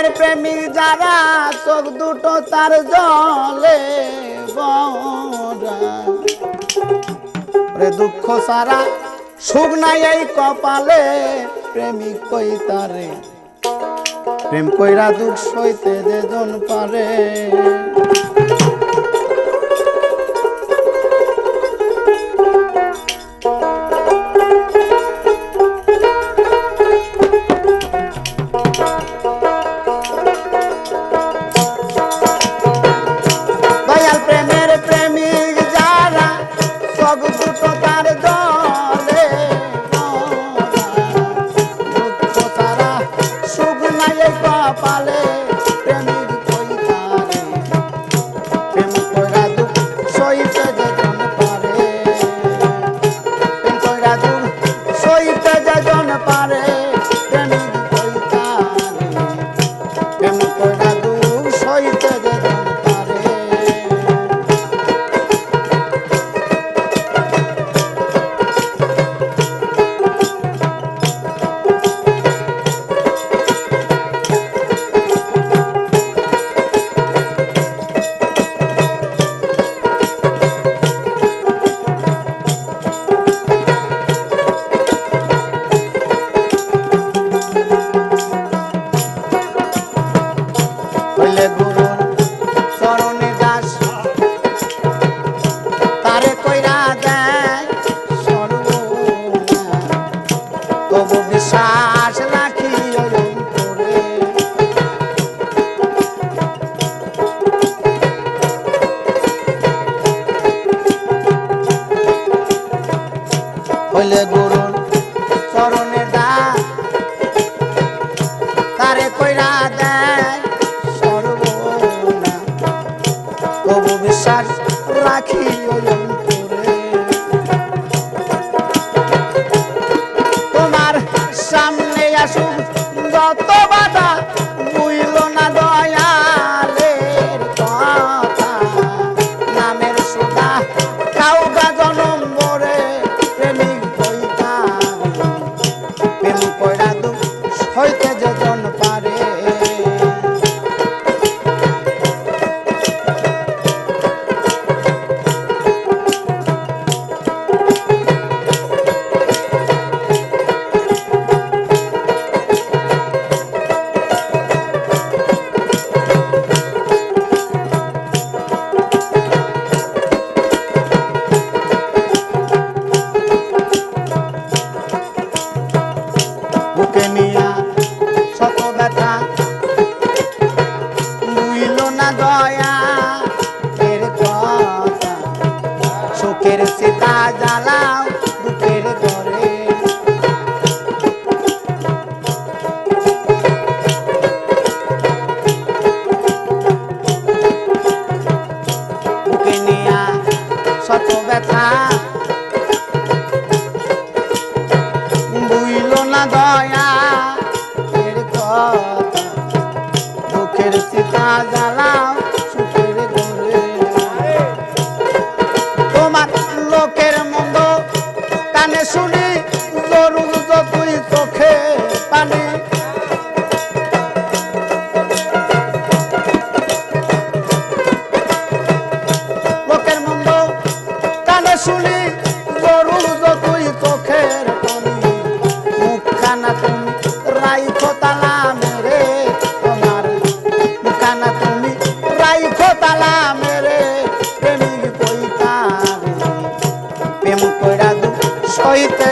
প্রেমের প্রেমিক যারা, চোখ দুটো তার জলে রে দুঃখ সারা, সুখ নাই এই কপালে, প্রেমিক কই তারে? প্রেম কইরা দুঃখ সইতে দেজন পারে। হইলে গুরুর চরণের দা। তারে কইরা দেয় সর্বনা তবু বিশ্বাস রাখি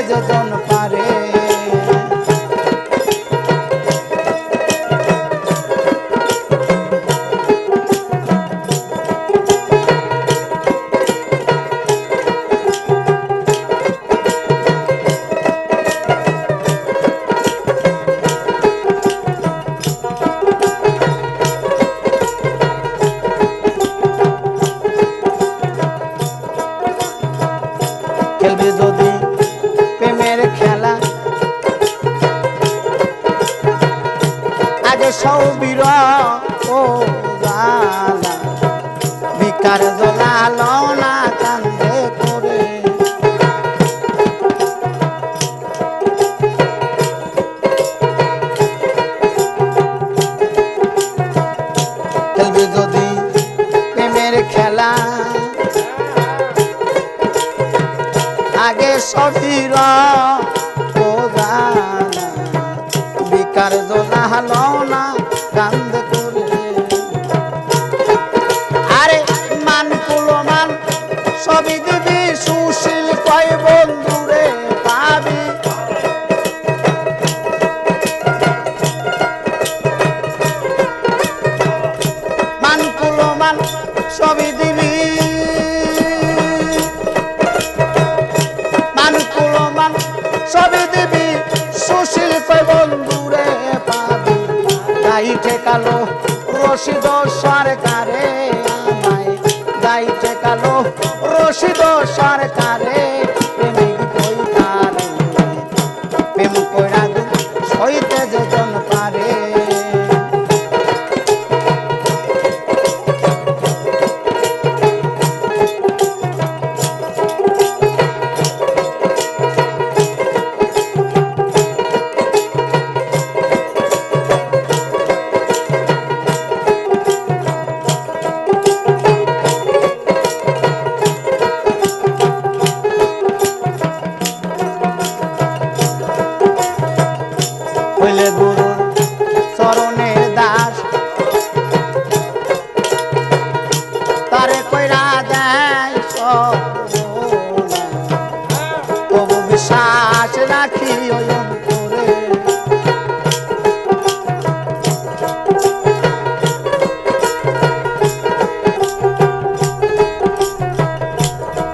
যতন পা দাও বীর ও জালা বিকার জলাল না কান্দে করে। খেলবে যদি প্রেমের খেলা আগে সফিরা রাখি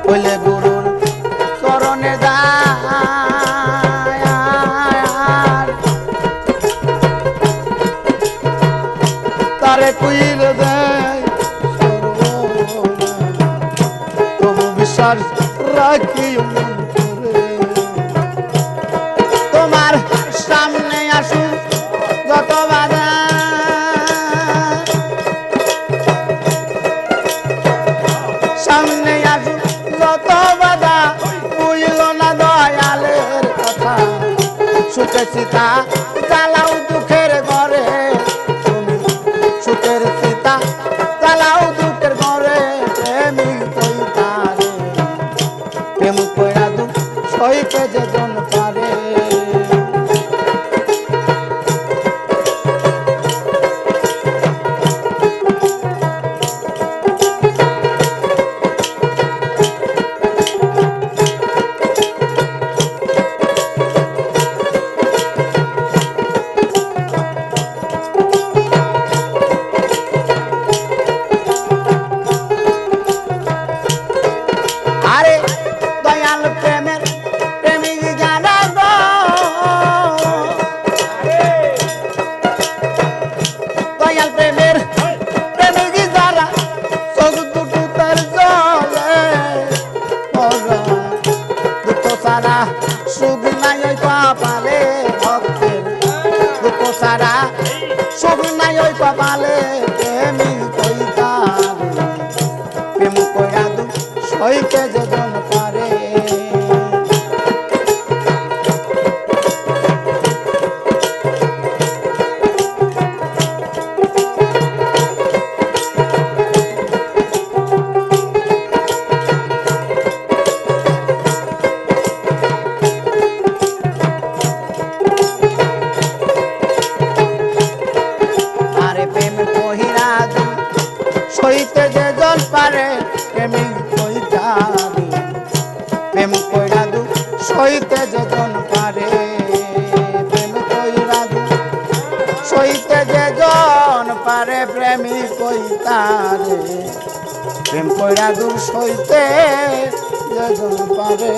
হইলে গুরুর চরণে দায় তারে কুইল তবু বিশ্বাস সীতা, জ্বালাও দুঃখের ঘরে। তুমি সুখের সীতা, জ্বালাও দুঃখের ঘরে। প্রেমী কইতারে প্রেম কয়া দু সইতে যেজন প্রেমের প্রেমিক যারা, চোখ দুটো তার জলে। দুটো সারা সুখ নাই ওই কপালে ভক্তের। দুটো সারা সুখ নাই ওই কপালে প্রেমিক কইতারে প্রেম কইরা দু সইতে যেজন সইতে যেজন পারে প্রেমী কইতারে। প্রেম কইরা দূর সইতে যে জন পারে।